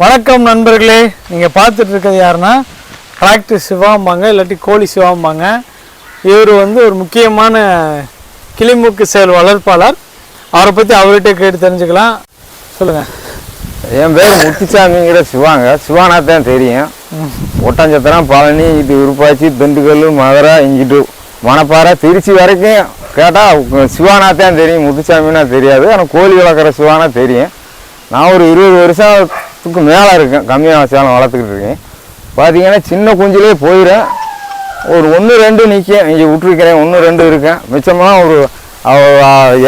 வணக்கம் நண்பர்களே. நீங்கள் பார்த்துட்டு இருக்கிறது யாருன்னா ப்ராக்டிஸ் சிவாம்பாங்க இல்லாட்டி கோழி சிவாம்பாங்க. இவர் வந்து ஒரு முக்கியமான கிளிமூக்கு செயல் வளர்ப்பாளர். அவரை பற்றி அவர்கிட்ட கேட்டு தெரிஞ்சுக்கலாம். சொல்லுங்கள் என் பேர் முத்துசாமிங்கிற சிவாங்க. சிவானா தான் தெரியும் ஒட்டஞ்சத்திரம் பழனி இது விருப்பாச்சி திண்டுக்கல் மதுரை இங்கிட்டு மணப்பாறை திருச்சி வரைக்கும் கேட்டால் சிவானா தான் தெரியும். முத்துசாமின்னா தெரியாது. ஆனால் கோழி வளர்க்குற சிவானா தெரியும். நான் ஒரு இருபது பத்துக்கு மேலே இருக்கேன் கம்மியாக சேலம் வளர்த்துக்கிட்டு இருக்கேன். பார்த்தீங்கன்னா சின்ன குஞ்சிலே போயிடும். ஒரு ஒன்று ரெண்டு நிற்கும் இங்கே விட்டுருக்கிறேன். ஒன்று ரெண்டு இருக்கேன். மிச்சமாக ஒரு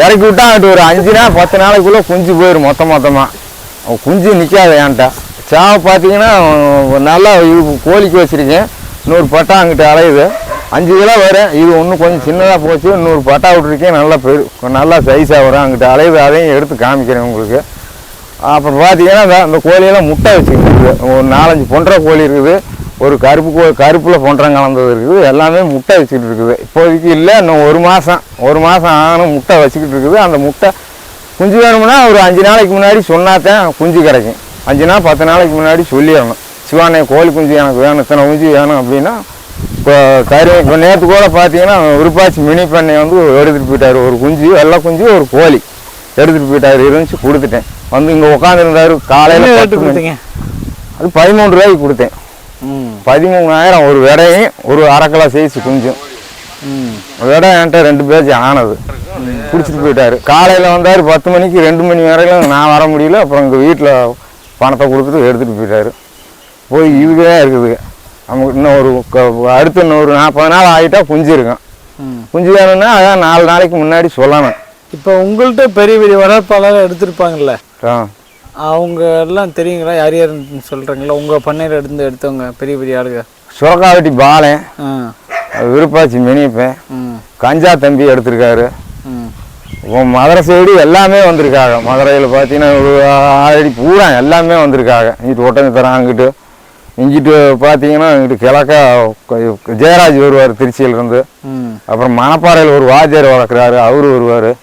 இறக்கி விட்டா அது ஒரு அஞ்சு நாள் பத்து நாளைக்குள்ளே குஞ்சு போயிடும் மொத்த மொத்தமாக குஞ்சு நிற்காது என்கிட்ட. சேவை பார்த்தீங்கன்னா நல்லா இது கோழிக்கு வச்சுருக்கேன். இன்னொரு பட்டா அங்கிட்ட அலையுது. அஞ்சு கிலோ வரும் இது ஒன்று கொஞ்சம் சின்னதாக போச்சு. இன்னொரு பட்டா விட்டுருக்கேன். நல்லா பெரு நல்லா சைஸாக வரும். அங்கிட்ட அலையுது. அதையும் எடுத்து காமிக்கிறேன் உங்களுக்கு. அப்புறம் பார்த்தீங்கன்னா இந்த- கோழியெல்லாம் முட்டை வச்சுருக்கு ஒரு நாலஞ்சு பொன்ற கோழி இருக்குது. ஒரு கருப்பு கோ கருப்பில் பொன்றம் கலந்தது இருக்குது. எல்லாமே முட்டை வச்சுக்கிட்டு இருக்குது. இப்போதைக்கு இல்லை இன்னும் ஒரு மாதம் ஒரு மாதம் ஆகணும் முட்டை வச்சுக்கிட்டு இருக்குது. அந்த முட்டை குஞ்சு வேணும்னா ஒரு அஞ்சு நாளைக்கு முன்னாடி சொன்னாத்தான் குஞ்சு கிடைக்கும். அஞ்சு நாள் பத்து நாளைக்கு முன்னாடி சொல்லிடணும். சிவானே கோழி குஞ்சு எனக்கு வேணும் இத்தனை குஞ்சு வேணும் அப்படின்னா இப்போ கரு இப்போ நேற்று கூட பார்த்தீங்கன்னா விருப்பாச்சி மினி பண்ணை வந்து எடுத்துகிட்டு போயிட்டார். ஒரு குஞ்சு வெள்ளை குஞ்சு ஒரு கோழி எடுத்துகிட்டு போயிட்டார். இருந்துச்சு கொடுத்துட்டேன். வந்து இங்கே உட்காந்துருந்தாரு காலையில் ரேட்டு கொடுத்தீங்க? அது பதிமூணு ரூபாய்க்கு கொடுத்தேன். பதிமூணாயிரம் ஒரு விடையும் ஒரு அரை கிலோ சைஸ் குஞ்சும். விடை என்கிட்ட ரெண்டு பேஜ் ஆனது. பிடிச்சிட்டு போயிட்டாரு. காலையில் வந்தார் பத்து மணிக்கு ரெண்டு மணி வரையிலும் நான் வர முடியல. அப்புறம் எங்கள் வீட்டில் பணத்தை கொடுத்துட்டு எடுத்துகிட்டு போயிட்டாரு. போய் இதுவே இருக்குது. நமக்கு இன்னும் ஒரு அடுத்து இன்னும் ஒரு நாற்பது நாள் ஆகிட்டா குஞ்சு இருக்கும். குஞ்சு வேணும்னா அதான் நாலு நாளைக்கு முன்னாடி சொல்லணும். இப்போ உங்கள்கிட்ட பெரிய பெரிய வளர்ப்பாளர் எடுத்திருப்பாங்கல்ல. அவங்க எல்லாம் தெரியுங்களா? யார் யாருன்னு சொல்கிறீங்களா உங்கள் பண்ணையில் இருந்து எடுத்தவங்க பெரிய பெரிய ஆளுங்க. சுரக்காவட்டி பாலன். ஆ. விருப்பாச்சி மினிப்பேன் கஞ்சா தம்பி எடுத்திருக்காரு. மதுரை சைடு எல்லாமே வந்திருக்காங்க. மதுரையில் பார்த்தீங்கன்னா ஒரு ஆறடி பூரா எல்லாமே வந்திருக்காங்க. இங்கிட்டு ஒட்டஞ்சத்தரம் அங்கிட்டு. இங்கிட்டு பார்த்தீங்கன்னா இங்கிட்டு கிழக்க ஜெயராஜ் வருவார் திருச்சியிலேருந்து. அப்புறம் மணப்பாறையில் ஒரு வாத்தியார் வளர்க்குறாரு. அவரு வருவார்.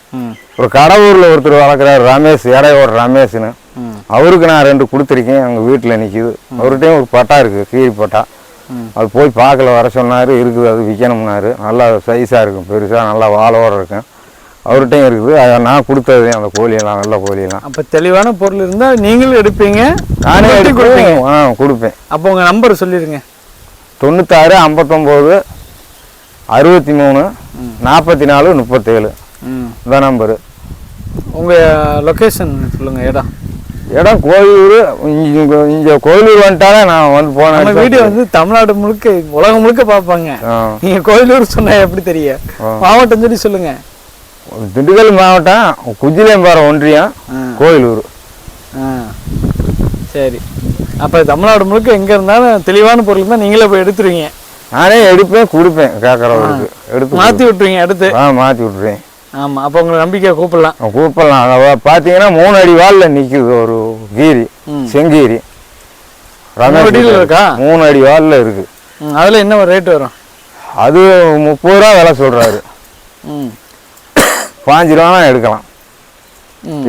ஒரு கடவுரில் ஒருத்தர் வளர்க்குறாரு ரமேஷ் இடையோட ரமேஷ்னு. அவருக்கு நான் ரெண்டு கொடுத்துருக்கேன் எங்கள் வீட்டில் நிற்கிது அவர்கிட்டயும் ஒரு பட்டா இருக்குது கீரி பட்டா. அது போய் பார்க்கல வர சொன்னார் இருக்குது அது விற்கணும்னாரு நல்லா சைஸாக இருக்கும் பெருசாக நல்லா வாழோட இருக்கும். அவர்கிட்டையும் இருக்குது அதை நான் கொடுத்தது அந்த கோழியெல்லாம் நல்ல கோழியெல்லாம். அப்போ தெளிவான பொருள் இருந்தால் நீங்களும் எடுப்பீங்க நானே எடுத்து கொடுப்பீங்க. ஆ கொடுப்பேன். அப்போ உங்கள் நம்பர் சொல்லிடுங்க தொண்ணூத்தாறு ஐம்பத்தொம்போது அறுபத்தி மூணு நாற்பத்தி நாலு முப்பத்தேழு. இந்த நம்பரு. உங்கள் லொக்கேஷன் சொல்லுங்கள் இடம் இடம் கோயிலூர் இங்கே இங்கே கோயிலூர் வந்துட்டாலே நான் வந்து போனேன் வீடியோ வந்து தமிழ்நாடு முழுக்க உலகம் முழுக்க பார்ப்பாங்க. நீங்கள் கோயிலூர் சொன்னா எப்படி தெரியும். மாவட்டம் சொல்லி சொல்லுங்க. திண்டுக்கல் மாவட்டம் குஜிலியம்பாறை ஒன்றியம். கோயிலூர். சரி. அப்போ தமிழ்நாடு முழுக்க எங்கே இருந்தாலும் தெளிவான பொருள் தான் நீங்களே போய் எடுத்துருவீங்க. நானே எடுப்பேன் கொடுப்பேன் கேட்குறவருக்கு எடுத்து மாற்றி விட்டுருவீங்க அடுத்து. ஆ மாற்றி விட்ருவேன் ஆமாம் அப்போ உங்களை நம்பிக்கை கூப்பிடலாம். கூப்பிடலாம். பார்த்தீங்கன்னா மூணு அடி வாலில் நிற்குது ஒரு கீரி. செங்கீரி. அடியில இருக்கா? மூணு அடி வாலில் இருக்கு. அதில் என்ன ஒரு ரேட் வரும்? அது முப்பது ரூபா விலை சொல்கிறாரு பாஞ்சு ரூபா எடுக்கலாம்.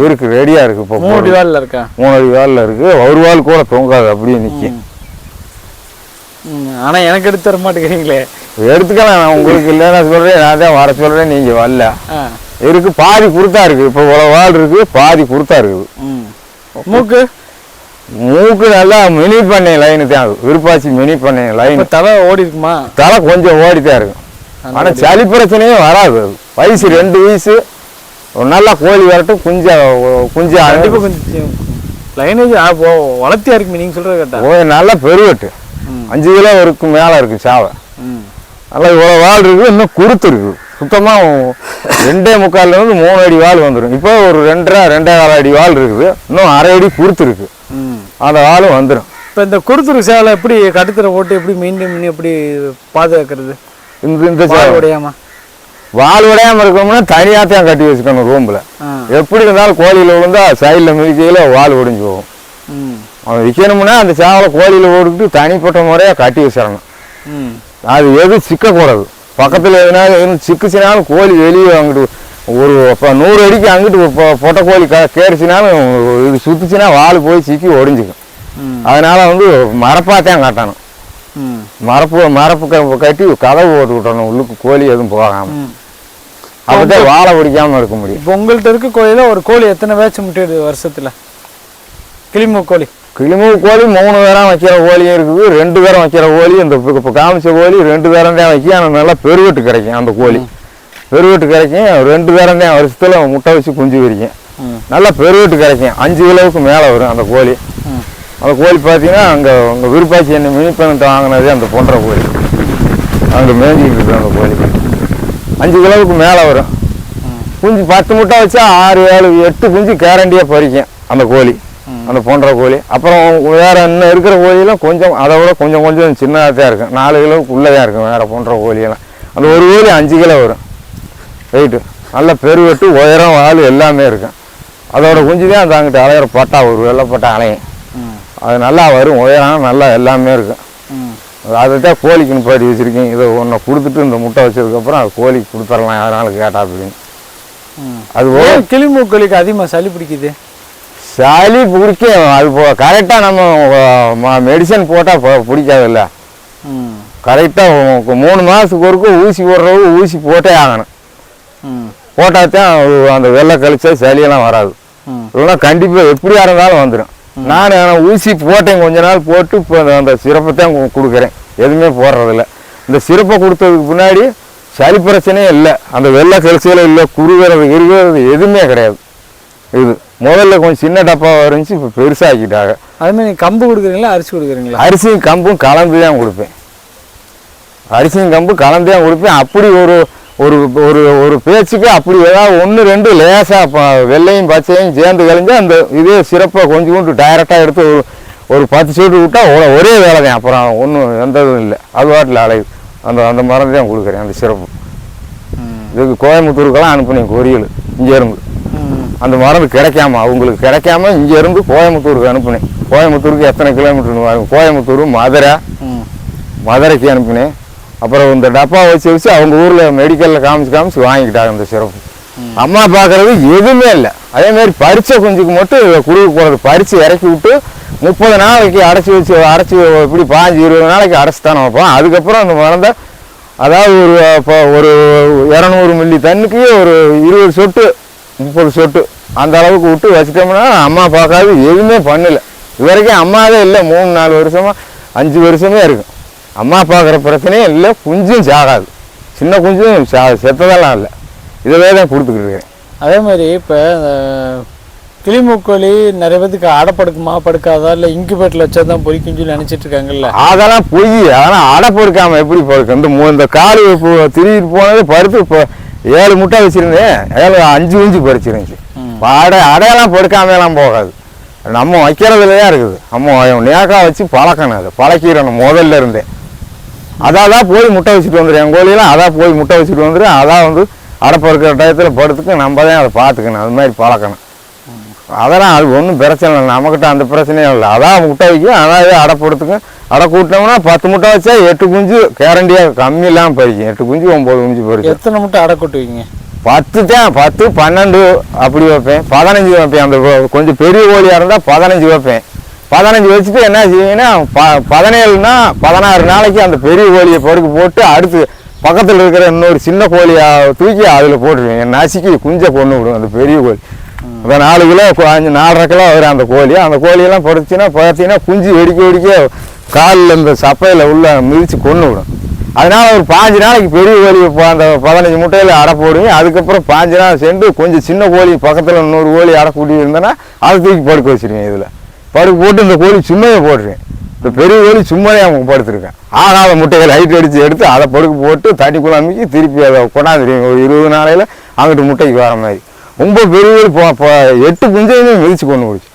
இருக்கு ரெடியாக இருக்கு இப்போ. மூணு டிவாலில் இருக்கா? மூணு அடி வாலில் இருக்கு. ஒரு வால் கூட தொங்காது அப்படியே நிற்கும் ஆனால் எனக்கு எடுத்து தர மாட்டேங்கிறீங்களே. எடுத்துக்கலாம் உங்களுக்கு இல்லைன்னா சொல்கிறேன் நான் தான் வர சொல்கிறேன் நீங்கள் வரல. இருக்கு பாதி குருத்தா இருக்கு. இப்போ இவ்வளோ வால் இருக்கு பாதி குருத்தா இருக்குது. மூக்கு? மூக்கு நல்லா மினி பண்ணை லைனு தான். அது விருப்பாச்சி மினி பண்ணை லைன் தலை ஓடி இருக்குமா? தலை கொஞ்சம் ஓடித்தான் இருக்கும் ஆனால் சளி பிரச்சனையே வராது. அது வயசு ரெண்டு வயசு. ஒரு நல்லா கோழி வரட்டும் குஞ்சா குஞ்சா கண்டிப்பாக கொஞ்சம் லைனேஜ் வளர்த்தியா இருக்குமே நீங்கள் சொல்கிறது கேட்டா. ஓ நல்லா பெருவெட்டு. அஞ்சு கிலோ இருக்கு மேலே இருக்கு சாவை. நல்லா இவ்வளோ வால் இருக்கு இன்னும் குருத்து இருக்கு. சுத்தமாக ரெண்டே முக்கால்ல இருந்து மூணு அடி வால் வந்துடும் இப்போ ஒரு ரெண்டரை ரெண்டே கால் அடி வால் இருக்குது. இன்னும் அரை அடி குருத்து இருக்கு. ம். அந்த வாலும் வந்துடும் இப்போ இந்த குருத்துரு சேவலை எப்படி கட்டுத்தர போட்டு எப்படி மெயின்டைன் பண்ணி எப்படி பாதுகாக்கிறது? இந்த இந்த பால் சேவை உடையாம. வால் உடையாம இருக்கணும்னா தனியாக தான் கட்டி வச்சுக்கணும் ரூமில். எப்படி இருந்தாலும் கோழியில் விழுந்தா சைடில் மிதிக்கையில் வால் ஒடிஞ்சு போகும். அவன் விற்கணும்னா அந்த சேவலை கோழியில் ஓடிக்கிட்டு தனிப்பட்ட முறையாக கட்டி வச்சிடணும். அது எதுவும் சிக்கக்கூடாது. பக்கத்தில் எதுனாலும் எதுவும் சிக்குச்சுனாலும் கோழி வெளியே அங்கிட்டு ஒரு இப்போ நூறு அடிக்கு அங்கிட்டு பொட்டை கோழி க கேடுச்சுனாலும் இது சுத்துச்சுன்னா வால் போய் சிக்கி ஒடிஞ்சுக்கும் அதனால வந்து மரப்பாத்தான் கட்டணும். மரப்பு மரப்பு கட்டி கதவு போட்டு விட்டணும் உள்ளுக்கு கோழி எதுவும் போகாம. அப்பதான் வாழை பிடிக்காம இருக்க முடியும். இப்போ உங்கள்கிட்ட இருக்க கோழியில் ஒரு கோழி எத்தனை வேச்சு முட்டையிடுது வருஷத்தில்? கிளிமூ கோழி. கிளிமூ கோழி மூணு தரம் வைக்கிற கோழியும் இருக்குது ரெண்டு தரம் வைக்கிற கோழி இந்த இப்போ காமிச்ச கோழி ரெண்டு தரம் தான் வைக்கும் ஆனால் நல்லா பெருவெட்டு கிடைக்கும் அந்த கோழி. பெருவெட்டு கிடைக்கும் ரெண்டு தரம் தான் வருஷத்தில் முட்டை வச்சு குஞ்சு விரிக்கும். நல்லா பெருவெட்டு கிடைக்கும் அஞ்சு கிலோவுக்கு மேலே வரும் அந்த கோழி. அந்த கோழி பார்த்தீங்கன்னா அங்கே அங்கே விருப்பாச்சி என்ன மினி பண்ணத்தை வாங்கினதே அந்த பொன்ற கோழி. அங்கே மேய்ஞ்சிக்கிட்டு இருக்கு அந்த கோழி. அஞ்சு கிலோவுக்கு மேலே வரும். குஞ்சு பத்து முட்டை வச்சா ஆறு ஏழு எட்டு குஞ்சு கேரண்டியாக பறிக்கும் அந்த கோழி. அந்த போன்ற கோழி. அப்புறம் வேற இன்னும் இருக்கிற கோழியெல்லாம் கொஞ்சம் அதை விட கொஞ்சம் கொஞ்சம் சின்னதாக தான் இருக்கும். நாலு கிலோவுக்கு உள்ளே தான் இருக்கும் வேற போன்ற கோழியெல்லாம். அந்த ஒரு கோழி அஞ்சு கிலோ வரும். வெயிட்டு நல்ல பெருவெட்டு உயரம் வால் எல்லாமே இருக்கும். அதோட குஞ்சு தான் அந்த அங்கிட்ட அலையிற பட்டா ஒரு வெள்ளைப்பட்டா அலையும். அது நல்லா வரும் உயரம் நல்லா எல்லாமே இருக்கும். அதை தான் கோழிக்கு நிப்பாட்டி வச்சுருக்கேன். இதை ஒன்றை கொடுத்துட்டு இந்த முட்டை வச்சதுக்கப்புறம் அது கோழிக்கு கொடுத்துடலாம் யாராலும் கேட்டா அப்படின்னு. அது போக ஏன் கிளிமூ கோழிக்கு அதிகமாக சளி பிடிக்குது? சளி பிடிக்கும். அது கரெக்டாக நம்ம மெடிசன் போட்டால் பிடிக்காதுல்ல கரெக்டாக மூணு மாதத்துக்கு ஒருக்க ஊசி போடுறவங்க ஊசி போட்டே ஆகணும். ம். போட்டால் தான் அது அந்த வெள்ளை கழிச்சா சளியெல்லாம் வராது. இல்லைன்னா கண்டிப்பாக எப்படியா இருந்தாலும் வந்துடும் நான் ஊசி போட்டேன் கொஞ்ச நாள் போட்டு இப்போ அந்த- சிறப்பை தான் கொடுக்குறேன். எதுவுமே போடுறதில்ல. இந்த சிறப்பை கொடுத்ததுக்கு பின்னாடி சளி பிரச்சனையே இல்லை. அந்த வெள்ளை கழிச்சல இல்லை குறுகிறது இருகிறது எதுவுமே கிடையாது. இது. முதல்ல கொஞ்சம் சின்ன டப்பாவாக இருந்துச்சு இப்போ பெருசாக்கிட்டாங்க. அதுமாதிரி கம்பு கொடுக்குறீங்களா அரிசி கொடுக்குறீங்களா? அரிசியும் கம்பும் கலந்து தான் கொடுப்பேன். அரிசியும் கம்பு கலந்து தான் கொடுப்பேன். அப்படி ஒரு ஒரு ஒரு ஒரு பேச்சுக்கு அப்படி ஏதாவது ஒன்று ரெண்டு லேசாக வெள்ளையும் பச்சையும் சேர்ந்து கழிஞ்சா அந்த இதே சிறப்பாக கொஞ்சம் கொண்டு டைரெக்டாக எடுத்து ஒரு ஒரு பத்து சீட்டு விட்டா ஒ- ஒரே வேலை தான். அப்புறம் ஒன்றும் எந்த இதுவும் இல்லை. அது வாட்டில் அலையுது. அந்த அந்த மருந்து தான் கொடுக்குறேன் அந்த சிறப்பு. இதுக்கு கோயம்புத்தூருக்கெல்லாம் அனுப்புனேன் கொரியல் இங்கேருந்து. ம் அந்த மருந்து கிடைக்காம அவங்களுக்கு கிடைக்காம இங்கேருந்து கோயம்புத்தூருக்கு அனுப்புனேன். கோயம்புத்தூருக்கு எத்தனை கிலோமீட்டர்னு பாருங்க. கோயம்புத்தூர் மதுரை மதுரைக்கு அனுப்பினேன். அப்புறம் இந்த டப்பா வச்சு வச்சு அவங்க ஊரில் மெடிக்கலில் காமிச்சு காமிச்சு வாங்கிக்கிட்டாங்க இந்த சிறப்பு. அம்மா பார்க்கறது எதுவுமே இல்லை. அதே மாதிரி பறிச்ச குஞ்சுக்கு மட்டும் கொடுக்க போகிறது பறித்து இறக்கி விட்டு முப்பது நாளைக்கு அடைச்சி வச்சு அடைச்சி இப்படி பாஞ்சு இருபது நாளைக்கு அடைச்சி தானே வைப்போம். அதுக்கப்புறம் அந்த மருந்தை அதாவது ஒரு இப்போ ஒரு இரநூறு மில்லி தண்ணிக்கு ஒரு இருபது சொட்டு முப்பது சொட்டு. அந்த அளவுக்கு விட்டு வச்சிட்டோம்னா அம்மா பார்க்காது எதுவுமே பண்ணல. இது வரைக்கும் அம்மாவே இல்லை. மூணு நாலு வருஷமா அஞ்சு வருஷமே இருக்கும். அம்மா பார்க்குற பிரச்சனையே இல்லை. குஞ்சும் சாகாது. சின்ன குஞ்சும் சா செத்ததெல்லாம் இல்லை. இதவே தான் கொடுத்துக்கிட்டு இருக்கேன். அதே மாதிரி இப்போ கிளிமூ கோழி நிறைய பேத்துக்கு அடை படுக்குமா படுக்காதா? இல்லை இன்குபேட்டில் வச்சா தான் பொறிக்குன்னு சொல்லி நினச்சிட்டு இருக்காங்கல்ல? அதெல்லாம் பொய். அதெல்லாம் அடை பொறுக்காம எப்படி பொறுக்கும் இந்த இந்த காலு திருவிட்டு போனது பருத்து இப்போ ஏழு முட்டை வச்சிருந்தேன். ஏழு அஞ்சு குஞ்சு பறிச்சிருந்துச்சு. அடை அடையெல்லாம் பொறுக்காமலாம் போகாது. நம்ம வைக்கிறதுல தான் இருக்குது. நம்ம நேக்கா வச்சு பழக்கணும் அதை. பழக்கிடணும். முதல்ல இருந்தே. அதான் தான் போய் முட்டை வச்சுட்டு வந்துடும் என் கோழியெல்லாம் அதான் போய் முட்டை வச்சுட்டு வந்துடும் அதான் வந்து அடை பொறுக்கிற டயத்தில் படுத்துக்கு நம்ம தான் அதை பார்த்துக்கணும். அது மாதிரி பழக்கணும். அதெல்லாம் அது ஒன்றும் பிரச்சனை இல்லை. நம்மக்கிட்ட அந்த பிரச்சனையும் இல்லை. அதான் முட்டை வைக்கும். அதான் அடை போடுறதுக்கு அடை கூட்டினோம்னா பத்து முட்டை வச்சா எட்டு குஞ்சு கேரண்டியாக கம்மி இல்லாமல் பறிக்கும் எட்டு குஞ்சு ஒம்பது குஞ்சு பறிக்கும் எத்தனை முட்டை அடை கொட்டுவீங்க? பத்து தான் பத்து பன்னெண்டு அப்படி வைப்பேன். பதினஞ்சு வைப்பேன் அந்த கொஞ்சம் பெரிய கோழியாக இருந்தால் பதினஞ்சு வைப்பேன். பதினஞ்சு வச்சுட்டு என்ன செய்வீங்கன்னா ப பதினேழுனா பதினாறு நாளைக்கு அந்த பெரிய கோழியை படுக்க போட்டு அடுத்து பக்கத்தில் இருக்கிற இன்னொரு சின்ன கோழியை தூக்கி அதில் போட்டுருவேன். என் நசுக்கி குஞ்சை கொண்டு விடும் அந்த பெரிய கோழி. அந்த நாலு கிலோ அஞ்சு நாலரை கிலோ வரும் அந்த கோழி. அந்த கோழியெல்லாம் படுத்துச்சுன்னா பார்த்தீங்கன்னா குஞ்சு வெடிக்க வெடிக்க காலில் இந்த சப்பையில் உள்ள மிதித்து கொண்டு விடும். அதனால் ஒரு பாஞ்சு நாளைக்கு பெரிய கோழி இப்போ அந்த பதினஞ்சு முட்டையில் அடை போடுவீங்க அதுக்கப்புறம் பாஞ்சு நாள் சென்று கொஞ்சம் சின்ன கோழி பக்கத்தில் இன்னொரு கோழி அடை கூட்டி இருந்தேன்னா அதை தூக்கி படுக்க வச்சிருவேன் இதில். படுக்க போட்டு இந்த கோழி சும்மையை போட்டுருவேன். இந்த பெரிய கோழி சும்மாவே அவங்க படுத்துருக்கேன். ஆகாத முட்டைகள் ஹைட் அடித்து எடுத்து அதை படுக்க போட்டு தண்ணி குழம்பிக்கு திருப்பி அதை கொண்டாந்துருவீங்க ஒரு இருபது நாளையில் அங்கிட்டு முட்டைக்கு வர மாதிரி. ரொம்ப பெரிய கோழி போ- எட்டு குஞ்சையுமே மிதிச்சு கொண்டு போச்சு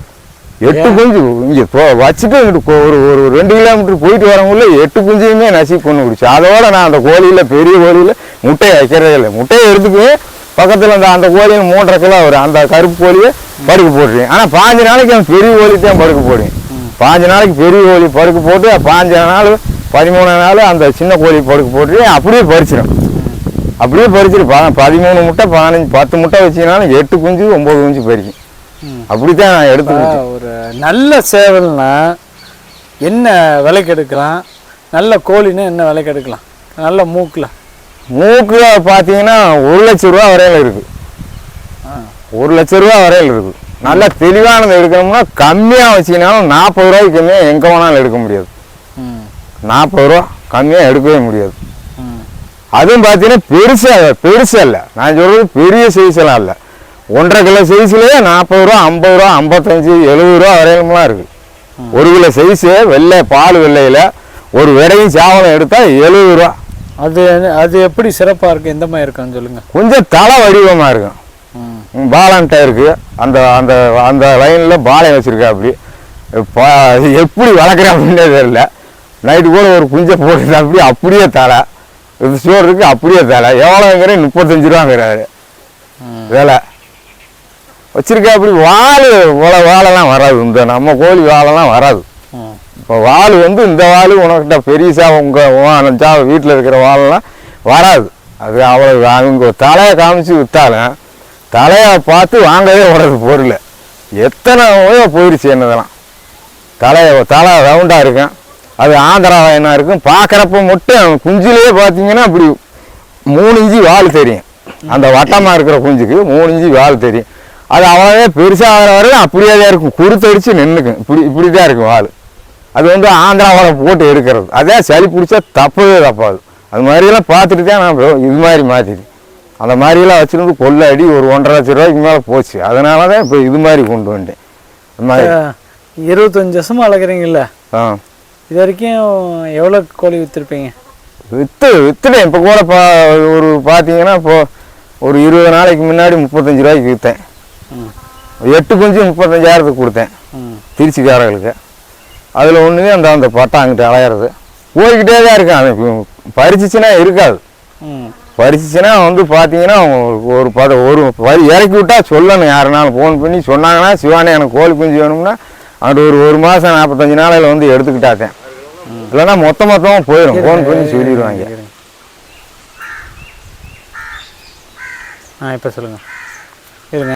எட்டு குஞ்சு இங்கே வச்சுட்டு இங்கிட்டு கொ- ஒரு ஒரு ரெண்டு கிலோமீட்டர் போயிட்டு வரவங்கள எட்டு குஞ்சையுமே நசி கொண்டு பிடிச்சி அதோட நான் அந்த கோழியில் பெரிய கோழியில் முட்டையை வைக்கிறதே இல்லை. முட்டையை எடுத்துக்குவேன் பக்கத்தில் அந்த அந்த கோழியில் மூன்றரை கிலோ வரும் அந்த கருப்பு கோழியை படுக்க போட்டுருவேன். ஆனால் பாஞ்சு நாளைக்கு அந்த பெரிய கோழி தான் படுக்க போடுவேன். பாஞ்சு நாளைக்கு பெரிய கோழி படுக்க போட்டு பாஞ்சு நாள் பதிமூணு நாள் அந்த சின்ன கோழி படுக்க போட்டு அப்படியே பறிச்சிடும் அப்படியே பறிச்சிரு ப- பதிமூணு முட்டை பதினஞ்சு பத்து முட்டை வச்சீங்கனாலும் எட்டு குஞ்சு ஒம்பது குஞ்சு பறிக்கும். அப்படித்தான் நான் எடுத்துக்கிட்டேன். ஒரு நல்ல சேவல்னா என்ன விலைக்கு எடுக்கலாம் நல்ல கோழின்னா என்ன விலைக்கு எடுக்கலாம் நல்ல மூக்கில். மூக்கு பார்த்தீங்கன்னா ஒரு லட்ச ரூபா வரையில இருக்கு. ஒரு லட்ச ரூபா வரையில இருக்கு. நல்ல தெளிவானது எடுக்கணும்னா கம்மியாக வச்சீங்கனாலும் நாற்பது ரூபாய்க்கு கம்மியாக எங்கே வேணாலும் எடுக்க முடியாது. நாற்பது ரூபா கம்மியாக எடுக்கவே முடியாது. அதுவும் பார்த்தீங்கன்னா பெருசாக பெருசு இல்லை நான் சொல்கிறது பெரிய சைஸ் எல்லாம் இல்லை ஒன்றரை கிலோ சைஸ்லேயே நாற்பது ரூபா ஐம்பது ரூபா ஐம்பத்தஞ்சு எழுபது ரூபா வரையிலும்லாம் இருக்குது ஒரு கிலோ சைஸு வெள்ளை பால் வெள்ளையில் ஒரு விடையும் சாவலம் எடுத்தால் எழுபது ரூபா. அது அது எப்படி சிறப்பாக இருக்குது எந்த மாதிரி இருக்குன்னு சொல்லுங்கள் கொஞ்சம் தலை வடிவமாக இருக்கும் ம். ம், பாலன்ட்ட இருக்கு. அந்த அந்த அந்த லைனில் பாலை வச்சிருக்கா அப்படி. எப்படி வளர்க்குறேன் அப்படின்னே தெரியல. நைட்டு கூட ஒரு குஞ்சை போட்டு அப்படி அப்படியே தலை. இது ஸ்டோருக்கு அப்படியே தலை. எவ்வளோங்கிறேன் முப்பத்தஞ்சு ரூபாங்கிறாரு. விலை. வச்சிருக்கா அப்படி வால் இவ்வளோ வாழெல்லாம் வராது. இந்த நம்ம கோழி வாழெல்லாம் வராது. இப்போ வால் வந்து இந்த வால் உனக்கிட்ட பெரியசா உங்கள் ஜா வீட்டில் இருக்கிற வாழெல்லாம் வராது. அது அவ்வளோ அவங்க தலையை காமிச்சு வித்தாலும் தலையை பார்த்து வாங்கவே விடாது பொருள். எத்தனை போயிடுச்சு என்னதெல்லாம். தலையை தலை ரவுண்டாக இருக்கும். அது ஆந்திரா என்ன இருக்கும். பார்க்குறப்ப மட்டும் குஞ்சிலேயே பார்த்தீங்கன்னா அப்படி மூணு இஞ்சி வால் தெரியும். அந்த வட்டமாக இருக்கிற குஞ்சுக்கு மூணு இஞ்சி வால் தெரியும். அது அவ்வளோவே பெருசாகிற வரையும் அப்படியே தான் இருக்கும். குருத்தடிச்சு நின்றுக்கும் இப்படி இப்படி தான் இருக்கும் வால் அது வந்து ஆந்திராவில் போட்டு எடுக்கிறது. அதே சளி பிடிச்சா தப்பவே தப்பாது. அது மாதிரியெல்லாம் பார்த்துட்டு தான் நான் இது மாதிரி மாற்றிட்டு அந்த மாதிரியெல்லாம் வச்சுருந்து கொள்ளை அடி ஒரு ஒன்றரை லட்ச ரூபாய்க்கு மேலே போச்சு. அதனால தான் இப்போ இது மாதிரி கொண்டு வந்துட்டேன் இந்த மாதிரி. இருபத்தஞ்சு வருஷமா வளர்க்குறீங்கல்ல? ஆ. இது வரைக்கும் எவ்வளோ கோழி விற்றுருப்பீங்க வித்து வித்துட்டேன். இப்போ கூட பா ஒரு பார்த்தீங்கன்னா இப்போ ஒரு இருபது நாளைக்கு முன்னாடி முப்பத்தஞ்சு ரூபாய்க்கு விற்றேன் எட்டு குஞ்சு முப்பத்தஞ்சாயிரத்துக்கு கொடுத்தேன். திருச்சிக்காரர்களுக்கு. அதில் ஒன்றுமே அந்த அந்த பட்டம் அங்கிட்டு அலையிறது. போய்கிட்டே தான் இருக்கேன். அது பறிச்சிச்சுன்னா இருக்காது. பறிச்சிச்சுன்னா வந்து பார்த்தீங்கன்னா ஒரு பத ஒரு பறி இறக்கி விட்டா சொல்லணும். யாருனாலும் ஃபோன் பண்ணி சொன்னாங்கன்னா சிவானே எனக்கு கோழி குஞ்சு வேணும்னா அது ஒரு ஒரு மாதம் நாற்பத்தஞ்சு நாளையில் வந்து எடுத்துக்கிட்டாத்தேன். இல்லைன்னா மொத்த மொத்தமாக போயிடும் ஃபோன் பண்ணி சொல்லிடுவாங்க. ஆ இப்போ சொல்லுங்கள் இருங்க.